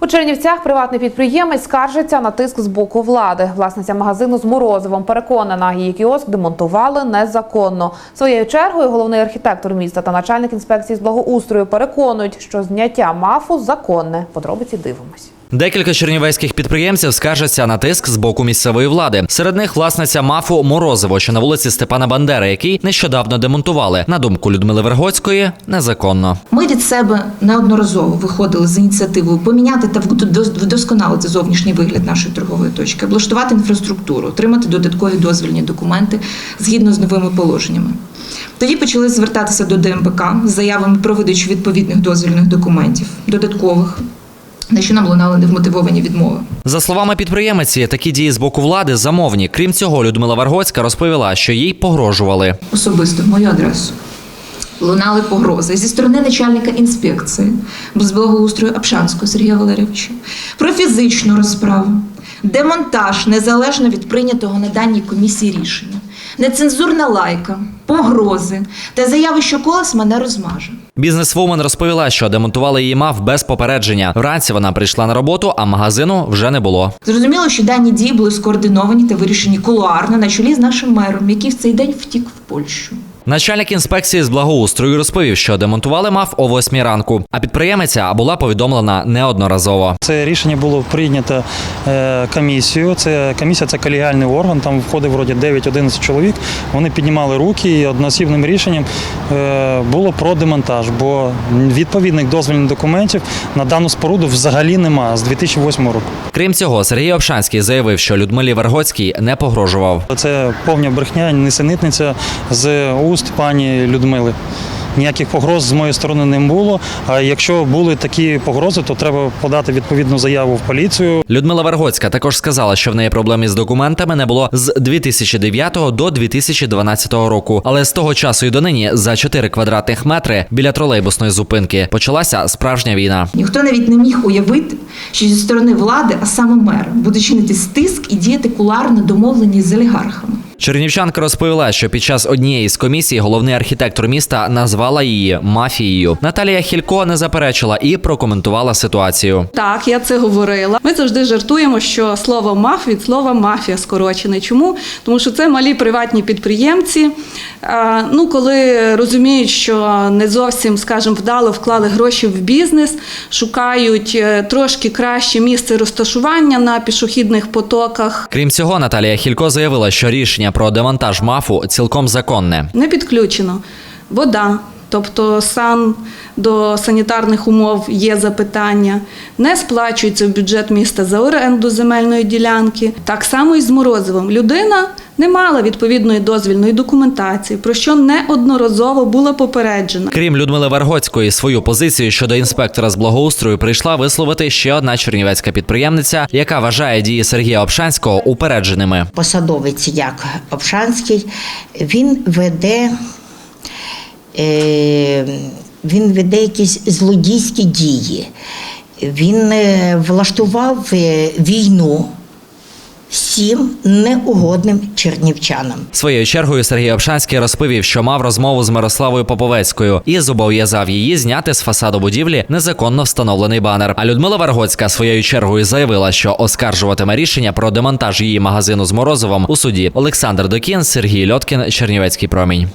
У Чернівцях приватний підприємець скаржиться на тиск з боку влади. Власниця магазину з морозивом переконана, її кіоск демонтували незаконно. Своєю чергою головний архітектор міста та начальник інспекції з благоустрою переконують, що зняття мафу законне. Подробиці дивимось. Декілька чернівецьких підприємців скаржаться на тиск з боку місцевої влади. Серед них власниця мафу Морозиво, що на вулиці Степана Бандери, який нещодавно демонтували. На думку Людмили Вергоцької, незаконно. Ми від себе неодноразово виходили з ініціативою поміняти та вдо- вдосконалити зовнішній вигляд нашої торгової точки, облаштувати інфраструктуру, отримати додаткові дозвільні документи згідно з новими положеннями. Тоді почали звертатися до ДМПК з заявами про видачу відповідних дозвільних документів, додаткових, на що нам лунали невмотивовані відмови. За словами підприємиці, такі дії з боку влади замовні. Крім цього, Людмила Варгоцька розповіла, що їй погрожували. особисто в мою адресу. Лунали погрози зі сторони начальника інспекції з благоустрою Апшанського Сергія Валерійовича про фізичну розправу, демонтаж незалежно від прийнятого на даній комісії рішення, нецензурна лайка, погрози та заяви, що колес мене розмаже. Бізнесвумен розповіла, що демонтували її мав без попередження. Вранці вона прийшла на роботу, а магазину вже не було. Зрозуміло, що дані дії були скоординовані та вирішені кулуарно на чолі з нашим мером, який в цей день втік в Польщу. Начальник інспекції з благоустрою розповів, що демонтували мав о 8 ранку, а підприємиця була повідомлена неодноразово. Це рішення було прийнято е, комісією. Це комісія це колегіальний орган. Там входить вроді 9-11 чоловік. Вони піднімали руки і одноосібним рішенням е, було про демонтаж, бо відповідних дозвільних документів на дану споруду взагалі нема з 2008 року. Крім цього, Сергій Обшанський заявив, що Людмилі Вергоцькій не погрожував. Це повня брехня, несенітниця з уст пані Людмили. Ніяких погроз з моєї сторони не було. А якщо були такі погрози, то треба подати відповідну заяву в поліцію. Людмила Вергоцька також сказала, що в неї проблем із документами не було з 2009 до 2012 року. Але з того часу і донині за 4 квадратних метри біля тролейбусної зупинки почалася справжня війна. Ніхто навіть не міг уявити, що зі сторони влади, а саме мера, буде чинити стиск і діяти куларно домовлені з олігархами. Чернівчанка розповіла, що під час однієї з комісій головний архітектор міста назвала її мафією. Наталія Хілько не заперечила і прокоментувала ситуацію. Так, я це говорила. Ми завжди жартуємо, що слово маф від слова мафія скорочене. Чому? Тому що це малі приватні підприємці. Ну, коли розуміють, що не зовсім, скажімо, вдало вклали гроші в бізнес, шукають е, трошки краще місце розташування на пішохідних потоках. Крім цього, Наталія Хілько заявила, що рішення про демонтаж мафу цілком законне. Не підключено вода. Тобто сан до санітарних умов є запитання, не сплачується в бюджет міста за оренду земельної ділянки. Так само і з морозивом. Людина не мала відповідної дозвільної документації, про що неодноразово була попереджена. Крім Людмили Варгоцької, свою позицію щодо інспектора з благоустрою прийшла висловити ще одна чернівецька підприємниця, яка вважає дії Сергія Обшанського упередженими. посадовець як Обшанський, він веде, е, він веде якісь злодійські дії. Він е, влаштував е, війну всім неугодним чернівчанам. Своєю чергою Сергій Обшанський розповів, що мав розмову з Мирославою Поповецькою і зобов'язав її зняти з фасаду будівлі незаконно встановлений банер. А Людмила Варгоцька своєю чергою заявила, що оскаржуватиме рішення про демонтаж її магазину з Морозовим у суді. Олександр Докін, Сергій Льоткін, Чернівецький промінь.